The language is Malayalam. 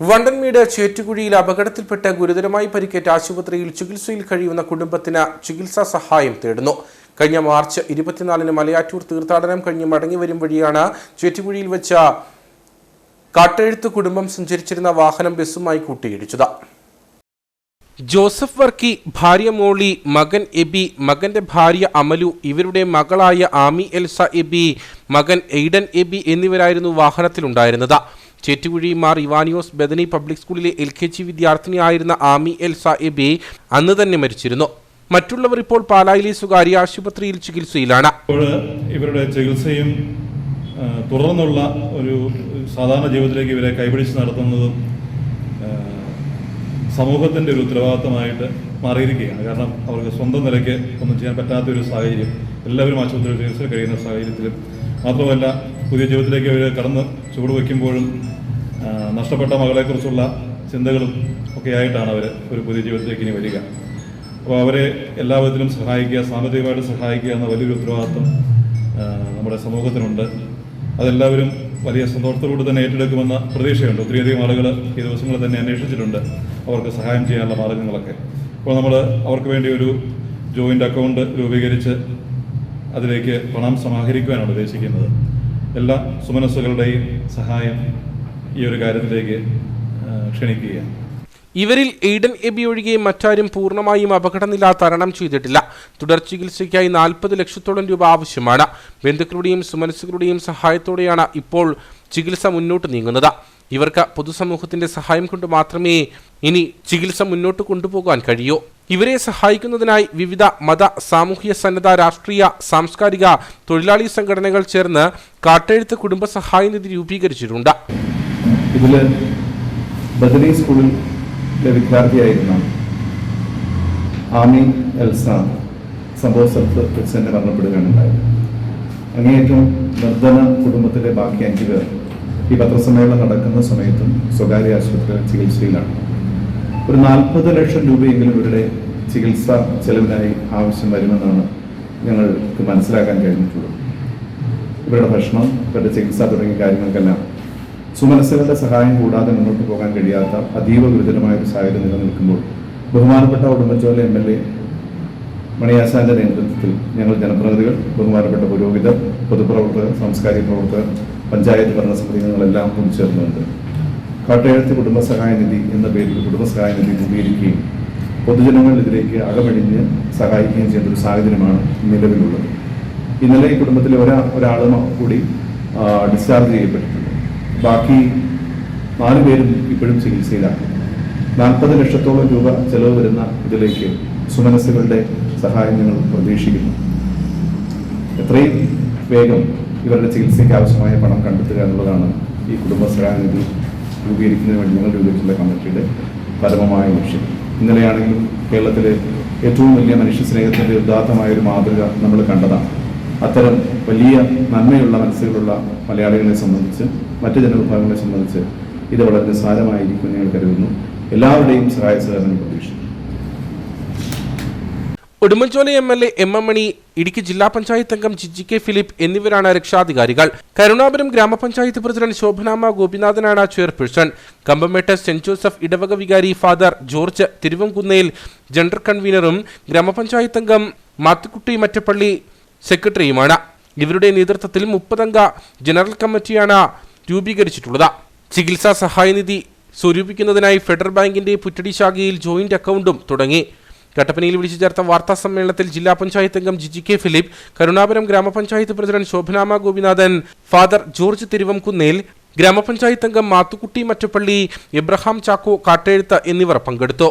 വണ്ടൻമേട് ചേറ്റുകുഴിയിൽ അപകടത്തിൽപ്പെട്ട് ഗുരുതരമായി പരിക്കേറ്റ ആശുപത്രിയിൽ ചികിത്സയിൽ കഴിയുന്ന കുടുംബത്തിന് ചികിത്സാ സഹായം തേടുന്നു. കഴിഞ്ഞ മാർച്ച് ഇരുപത്തിനാലിന് മലയാറ്റൂർ തീർത്ഥാടനം കഴിഞ്ഞ് മടങ്ങി വരും വഴിയാണ് ചേറ്റുകുഴിയിൽ വെച്ച കാട്ടെഴുത്ത് കുടുംബം സഞ്ചരിച്ചിരുന്ന വാഹനം ബസ്സുമായി കൂട്ടിയിടിച്ചത്. ജോസഫ് വർക്കി ഭാര്യ മോളി മകൻ എബി മകന്റെ ഭാര്യ അമലു ഇവരുടെ മകളായ ആമി എൽസ എബി മകൻ എയ്ഡൻ എബി എന്നിവരായിരുന്നു വാഹനത്തിലുണ്ടായിരുന്നത്. ചേറ്റുകുഴി മാർ ഇവാനിയോസ് ബദനി പബ്ലിക് സ്കൂളിലെ എൽ കെ ജി വിദ്യാർത്ഥിനിയായിരുന്ന ആമി എൽ എബി അന്ന് തന്നെ മരിച്ചിരുന്നു. മറ്റുള്ളവർ ഇപ്പോൾ പാലായിലെ സ്വകാര്യ ആശുപത്രിയിൽ ചികിത്സയിലാണ്. ഇവരുടെ ചികിത്സയും തുടർന്നുള്ള ഒരു സാധാരണ ജീവിതത്തിലേക്ക് ഇവരെ കൈപിടിച്ച് നടത്തുന്നതും സമൂഹത്തിന്റെ ഒരു ഉത്തരവാദിത്തമായിട്ട് മാറിയിരിക്കുകയാണ്. കാരണം അവർക്ക് സ്വന്തം നിലയ്ക്ക് ഒന്നും ചെയ്യാൻ പറ്റാത്ത ഒരു സാഹചര്യം എല്ലാവരും ആശുപത്രിയിൽ ചികിത്സ കഴിയുന്ന സാഹചര്യത്തിലും മാത്രമല്ല പുതിയ ജീവിതത്തിലേക്ക് അവർ കടന്ന് ചുവടുവെക്കുമ്പോഴും വയ്ക്കുമ്പോഴും നഷ്ടപ്പെട്ട മകളെക്കുറിച്ചുള്ള ചിന്തകളും ഒക്കെ ആയിട്ടാണ് അവർ ഒരു പുതിയ ജീവിതത്തിലേക്ക് ഇനി വരിക. അപ്പോൾ അവരെ എല്ലാ വിധത്തിലും സഹായിക്കുക സാമ്പത്തികമായിട്ട് സഹായിക്കുക എന്ന വലിയൊരു ഉത്തരവാദിത്വം നമ്മുടെ സമൂഹത്തിനുണ്ട്. അതെല്ലാവരും വലിയ സന്തോഷത്തോടുകൂടി തന്നെ ഏറ്റെടുക്കുമെന്ന പ്രതീക്ഷയുണ്ട്. ഒത്തിരിയധികം ആളുകൾ ഈ ദിവസങ്ങളിൽ തന്നെ അന്വേഷിച്ചിട്ടുണ്ട് അവർക്ക് സഹായം ചെയ്യാനുള്ള മാർഗങ്ങളൊക്കെ. അപ്പോൾ നമ്മൾ അവർക്ക് വേണ്ടി ഒരു ജോയിന്റ് അക്കൗണ്ട് രൂപീകരിച്ച് അതിലേക്ക് പണം സമാഹരിക്കുവാനാണ് ഉദ്ദേശിക്കുന്നത്. എല്ലാ സുമനസ്സുകളുടെയും സഹായം ഈ ഒരു കാര്യത്തിലേക്ക് ക്ഷണിക്കുക ഇവരിൽ എയ്ഡൻ എബി ഒഴികെ മറ്റാരും പൂർണമായും അപകടനില തരണം ചെയ്തിട്ടില്ല. തുടർ ചികിത്സയ്ക്കായി നാൽപ്പത് ലക്ഷത്തോളം രൂപ ആവശ്യമാണ്. ബന്ധുക്കളുടെയും സുമനസ്സുകളുടെയും സഹായത്തോടെയാണ് ഇപ്പോൾ ചികിത്സ മുന്നോട്ട് നീങ്ങുന്നത്. ഇവർക്ക് പൊതുസമൂഹത്തിന്റെ സഹായം കൊണ്ട് മാത്രമേ ഇനി ചികിത്സ മുന്നോട്ട് കൊണ്ടുപോകാൻ കഴിയൂ. ഇവരെ സഹായിക്കുന്നതിനായി വിവിധ മത സാമൂഹ്യ സന്നദ്ധ രാഷ്ട്രീയ സാംസ്കാരിക തൊഴിലാളി സംഘടനകൾ ചേർന്ന് കാട്ടെഴുത്ത് കുടുംബ സഹായ നിധി രൂപീകരിച്ചിട്ടുണ്ട്. ഇതിൽ ബദലി സ്കൂളിൽ വിദ്യാർത്ഥിയായിരുന്ന ആമി എൽസ സംഭവ സ്ഥലത്ത് വെച്ച് തന്നെ മരണപ്പെടുകയാണ് അങ്ങേയറ്റം നിർധന കുടുംബത്തിലെ ബാക്കി അഞ്ചു പേർ ഈ പത്രസമ്മേളനം നടക്കുന്ന സമയത്തും സ്വകാര്യ ആശുപത്രിയിൽ ചികിത്സയിലാണ്. ഒരു നാൽപ്പത് ലക്ഷം രൂപയെങ്കിലും ഇവരുടെ ചികിത്സ ചെലവിനായി ആവശ്യം വരുമെന്നാണ് ഞങ്ങൾക്ക് മനസ്സിലാക്കാൻ കഴിഞ്ഞിട്ടുള്ളത്. ഇവരുടെ ഭക്ഷണം ഇവരുടെ ചികിത്സ തുടങ്ങിയ കാര്യങ്ങൾക്കെല്ലാം സുമനസ്സുകളുടെ സഹായം കൂടാതെ മുന്നോട്ട് പോകാൻ കഴിയാത്ത അതീവ ഗുരുതരമായ ഒരു സാഹചര്യം നിലനിൽക്കുമ്പോൾ ബഹുമാനപ്പെട്ട ഉടുമ്പച്ചോല എം എൽ എ മണിയാശാന്റെ നേതൃത്വത്തിൽ ഞങ്ങൾ ജനപ്രതിനിധികൾ ബഹുമാനപ്പെട്ട പുരോഹിതർ പൊതുപ്രവർത്തകർ സാംസ്കാരിക പ്രവർത്തകർ പഞ്ചായത്ത് ഭരണസമിതി ഞങ്ങളെല്ലാം കൂടിച്ചേർന്നുകൊണ്ട് കാട്ടയെഴുത്ത് കുടുംബസഹായ നിധി എന്ന പേരിൽ കുടുംബസഹായ നിധി രൂപീകരിക്കുകയും പൊതുജനങ്ങൾ ഇതിലേക്ക് അകമഴിഞ്ഞ് സഹായിക്കുകയും ചെയ്യുന്ന ഒരു സാഹചര്യമാണ് നിലവിലുള്ളത്. ഇന്നലെ ഈ കുടുംബത്തിലെ ഒരാ ഒരാൾ കൂടി ഡിസ്ചാർജ് ചെയ്യപ്പെട്ടിട്ടുണ്ട്. ബാക്കി നാല് പേരും ഇപ്പോഴും ചികിത്സയിലാണ്. നാൽപ്പത് ലക്ഷത്തോളം രൂപ ചെലവ് വരുന്ന ഇതിലേക്ക് സുമനസ്സുകളുടെ സഹായം ഞങ്ങൾ പ്രതീക്ഷിക്കുന്നു. എത്രയും വേഗം ഇവരുടെ ചികിത്സയ്ക്ക് ആവശ്യമായ പണം കണ്ടെത്തുക എന്നുള്ളതാണ് ഈ കുടുംബസഹായ നിധി രൂപീകരിക്കുന്നതിന് വേണ്ടി ഞങ്ങൾ രൂപീകരിച്ചിട്ടുള്ള കമ്മിറ്റിയുടെ പരമമായ ലക്ഷ്യം. ഇന്നലെയാണെങ്കിലും കേരളത്തിലെ ഏറ്റവും വലിയ മനുഷ്യ സ്നേഹത്തിന്റെ ഉദാത്തമായ ഒരു മാതൃക നമ്മൾ കണ്ടതാണ്. അത്തരം വലിയ നന്മയുള്ള മനസ്സുകളുള്ള മലയാളികളെ സംബന്ധിച്ച് മറ്റ് ജനവിഭാഗങ്ങളെ സംബന്ധിച്ച് ഇത് വളരെ നിസ്സാരമായിരിക്കും ഞങ്ങൾ കരുതുന്നു. എല്ലാവരുടെയും സഹായ സഹകരണം പ്രതീക്ഷിക്കുന്നു. Udumbanchola M L A M M Mani Idukki ജില്ലാ പഞ്ചായത്ത് അംഗം ജിജി കെ ഫിലിപ്പ് എന്നിവരാണ് രക്ഷാധികാരികൾ. കരുണാപുരം ഗ്രാമപഞ്ചായത്ത് പ്രസിഡന്റ് ശോഭനാമ ഗോപിനാഥനാണ് ചെയർപേഴ്സൺ. കമ്പമേട്ട് സെന്റ് ജോസഫ് ഇടവക വികാരി ഫാദർ ജോർജ് തിരുവംകുന്നയിൽ ജനറൽ കൺവീനറും ഗ്രാമപഞ്ചായത്ത് അംഗം മാത്തുക്കുട്ടി മറ്റപ്പള്ളി സെക്രട്ടറിയുമാണ്. ഇവരുടെ നേതൃത്വത്തിൽ മുപ്പതംഗ ജനറൽ കമ്മിറ്റിയാണ് രൂപീകരിച്ചിട്ടുള്ളത്. ചികിത്സാ സഹായനിധി സ്വരൂപിക്കുന്നതിനായി ഫെഡറൽ ബാങ്കിന്റെ പുറ്റടി ശാഖയിൽ ജോയിന്റ് അക്കൗണ്ടും തുടങ്ങി. കട്ടപ്പനയിൽ വിളിച്ചു ചേർത്ത വാർത്താ സമ്മേളനത്തിൽ ജില്ലാ പഞ്ചായത്ത് അംഗം ജിജി കെ ഫിലിപ്പ് കരുണാപുരം ഗ്രാമപഞ്ചായത്ത് president ശോഭനാമ Gopinathan father George Thiruvamkunnel ഗ്രാമപഞ്ചായത്ത് അംഗം മാത്തുക്കുട്ടി മറ്റപ്പള്ളി എബ്രഹാം ചാക്കോ കാട്ടെഴുത്ത് എന്നിവർ പങ്കെടുത്തു.